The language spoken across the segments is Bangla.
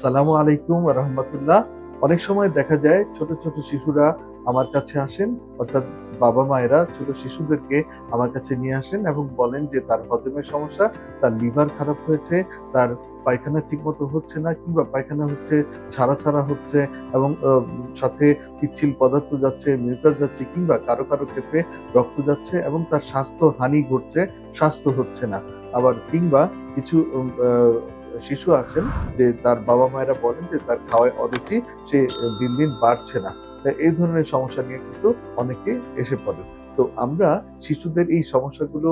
আসসালামু আলাইকুম রহমতুল্লাহ। অনেক সময় দেখা যায় ছোট ছোট শিশুরা আমার কাছে আসেন, অর্থাৎ বাবা মায়েরা ছোট শিশুদেরকে আমার কাছে নিয়ে আসেন এবং বলেন যে তার হজমের সমস্যা, তার লিভার খারাপ হয়েছে, তার পায়খানা ঠিকমতো হচ্ছে না কিংবা পায়খানা হচ্ছে, ছাড়া ছাড়া হচ্ছে এবং সাথে পিচ্ছিল পদার্থ যাচ্ছে, মিউকাস যাচ্ছে কিংবা কারও কারও ক্ষেত্রে রক্ত যাচ্ছে এবং তার স্বাস্থ্য হানি ঘটছে, স্বাস্থ্য হচ্ছে না। আবার কিংবা কিছু শিশু আছেন, যে তার বাবা মায়েরা বলেন যে তার খাওয়ায় অরুচি সে দিন দিন বাড়ছে না। এই ধরনের সমস্যা নিয়ে কিন্তু অনেকে এসে পড়ে তো আমরা শিশুদের এই সমস্যাগুলো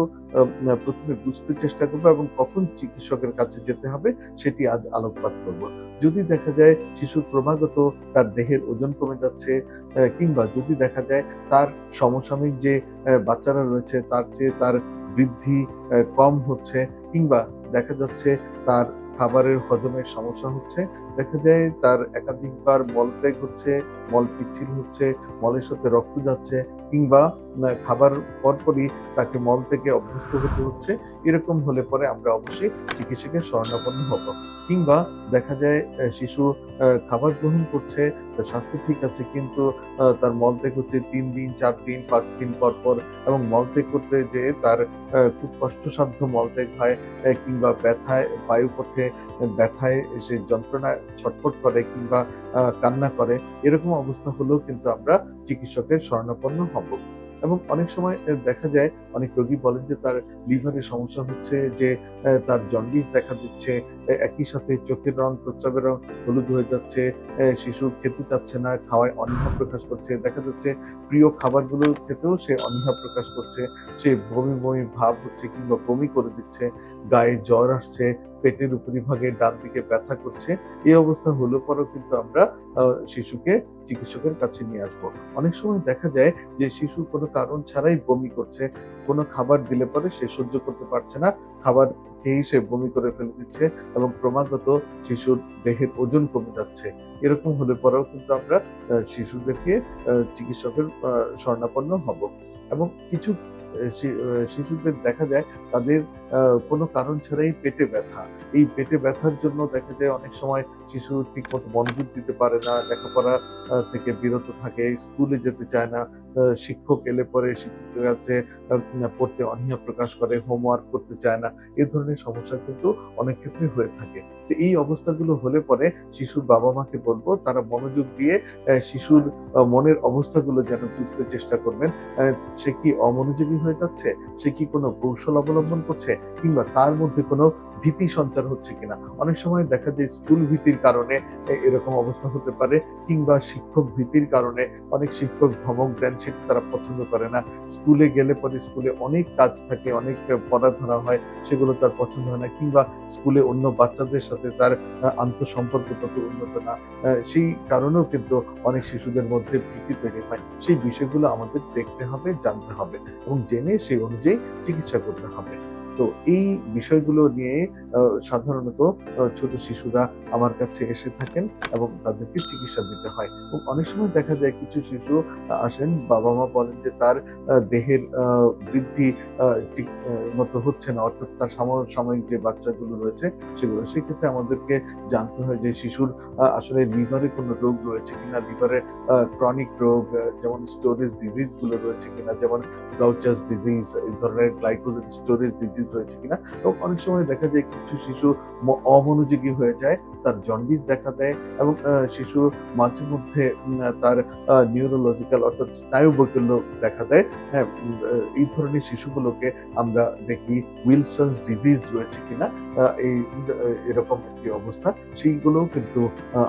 প্রথমে বুঝতে চেষ্টা করব এবং কখন চিকিৎসকের কাছে যেতে হবে সেটি আজ আলোকপাত করব। যদি দেখা যায় শিশুর ক্রমাগত তার দেহের ওজন কমে যাচ্ছে কিংবা যদি দেখা যায় তার সমসাময়িক যে বাচ্চারা রয়েছে তার চেয়ে তার বৃদ্ধি কম হচ্ছে, কিংবা দেখা যাচ্ছে তার খাবারের হজমের সমস্যা হচ্ছে, দেখা যায় তার একাধিকবার মল ত্যাগ হচ্ছে, মল পিচ্ছিল হচ্ছে, মলের সাথে রক্ত যাচ্ছে, কিংবা খাবার পরপরই তাকে মল থেকে অভ্যস্ত হতে হচ্ছে। এরকম হলে পরে আমরা অবশ্যই চিকিৎসকের শরণাপন্ন হব। কিংবা দেখা যায় শিশু খাবার গ্রহণ করছে স্বাস্থ্য ঠিক আছে, কিন্তু তার মলত্যাগ হচ্ছে তিন দিন, চার দিন, পাঁচ দিন পর পর এবং মলত্যাগ করতে যে তার খুব কষ্টসাধ্য মলত্যাগ হয় কিংবা ব্যথায়, বায়ুপথে ব্যথায় সে যন্ত্রণা ছটফট করে কিংবা কান্না করে, এরকম অবস্থা হলেও কিন্তু আমরা চিকিৎসকের শরণাপন্ন হব। এবং অনেক সময় দেখা যায় অনেক রোগী বলেন যে তার লিভারের সমস্যা হচ্ছে, যে তার জন্ডিস দেখা দিচ্ছে একই সাথে চোখের রং, প্রস্রাবের রং হলুদ হয়ে যাচ্ছে শিশু খেতে চাচ্ছে না, খাওয়ায় অনীহা প্রকাশ করছে, দেখা যাচ্ছে প্রিয় খাবারগুলো খেতেও সে অনীহা প্রকাশ করছে, সে বমি বমি ভাব হচ্ছে কিংবা বমি করে দিচ্ছে, গায়ে জ্বর আসছে পেটের উপরিভাগে ডান দিকে ব্যথা করছে এই অবস্থা হলো পরেও কিন্তু আমরা শিশুকে চিকিৎসকের কাছে নিয়ে আসব। অনেক সময় দেখা যায় যে শিশু কোনো কারণ ছাড়াই বমি করছে কোনো খাবার দিলে পরে সে সহ্য করতে পারছে না খাবার খেয়েই সে বমি করে ফেলে দিচ্ছে এবং ক্রমাগত শিশুর দেহের ওজন কমে যাচ্ছে। এরকম হলে পরেও কিন্তু আমরা শিশুদেরকে চিকিৎসকের আহ, শরণাপন্ন হব। এবং কিছু শিশুদের দেখা যায় তাদের কোনো কারণ ছাড়াই পেটে ব্যথা। এই পেটে ব্যথার জন্য দেখা যায় অনেক সময় শিশু ঠিকমতো মনোযোগ দিতে পারে না, লেখাপড়া থেকে বিরত থাকে, স্কুলে যেতে চায় না শিক্ষক এলে পরে শিক্ষকের কাছে পড়তে অনীহা প্রকাশ করে হোমওয়ার্ক করতে চায় না এই ধরনের সমস্যা কিন্তু অনেক ক্ষেত্রে হয়ে থাকে। তো এই অবস্থাগুলো হলে পরে শিশুর বাবা মাকে বলব, তারা মনোযোগ দিয়ে শিশুর মনের অবস্থাগুলো যেন বুঝতে চেষ্টা করবেন। সে কি অমনোযোগী হয়ে যাচ্ছে? সে কি কোনো কৌশল অবলম্বন করছে? কিংবা তার মধ্যে কোনো ভীতি সঞ্চার হচ্ছে কিনা? অনেক সময় দেখা যায় স্কুল ভীতির কারণে এরকম অবস্থা হতে পারে, কিংবা শিক্ষক ভীতির কারণে অনেক শিক্ষক ধমক দেন, সেটা তারা পছন্দ করে না। স্কুলে গেলে পরে স্কুলে অনেক কাজ থাকে, অনেক পড়া ধরা হয়, সেগুলো তার পছন্দ হয় না, কিংবা স্কুলে অন্য বাচ্চাদের সাথে তার আন্তঃসম্পর্ক তত উন্নত না। সেই কারণেও কিন্তু অনেক শিশুদের মধ্যে ভীতি তৈরি হয়। সেই বিষয়গুলো আমাদের দেখতে হবে, জানতে হবে, এবং জেনে সেই অনুযায়ী চিকিৎসা করতে হবে। তো এই বিষয়গুলো নিয়ে সাধারণত ছোট শিশুরা আমার কাছে এসে থাকেন এবং তাদেরকে চিকিৎসা দিতে হয়। এবং অনেক সময় দেখা যায় কিছু শিশু আসেন বাবা মা বলেন যে তার দেহের বৃদ্ধি ঠিক মতো হচ্ছে না। অর্থাৎ তার সমসাময়িক যে বাচ্চাগুলো রয়েছে সেগুলো, সেক্ষেত্রে আমাদেরকে জানতে হয় যে শিশুর আসলে লিভারে কোনো রোগ রয়েছে কিনা লিভারের ক্রনিক রোগ যেমন স্টোরেজ ডিজিজগুলো রয়েছে কিনা, যেমন গাউচাস ডিজিজ এই ধরনের গ্লাইকোজেন স্টোরেজ ডিজিজ রয়েছে কিনা। এবং অনেক সময় দেখা যায় কিছু শিশু অমনোযোগী হয়ে যায়, তার জন্ডিস দেখা দেয় এবং শিশু মাঝে মধ্যে তার নিউরোলজিক্যাল অর্থাৎ স্নায়ু বৈকল্য দেখা দেয়। হ্যাঁ এই ধরনের শিশুগুলোকে আমরা দেখি উইলসন্স ডিজিজ রয়েছে কিনা এই এরকম একটি অবস্থা। সেইগুলোও কিন্তু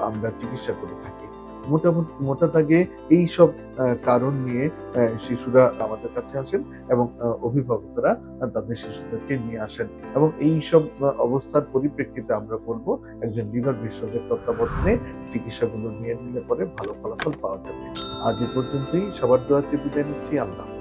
আমরা চিকিৎসা করে থাকি। মোটামুটি মোটা দাগে এই সব কারণ নিয়ে শিশুরা আমাদের কাছে আসেন এবং অভিভাবকরা তাদের শিশুদেরকে নিয়ে আসেন এবং এই সব অবস্থার পরিপ্রেক্ষিতে আমরা বলব একজন লিভার বিশেষজ্ঞের তত্ত্বাবধানে চিকিৎসাগুলো নিয়ে নিলে পরে ভালো ফলাফল পাওয়া যাবে। আজ এ পর্যন্তই। সবার দোয়া চেয়ে বিদায় নিচ্ছি। আল্লাহ।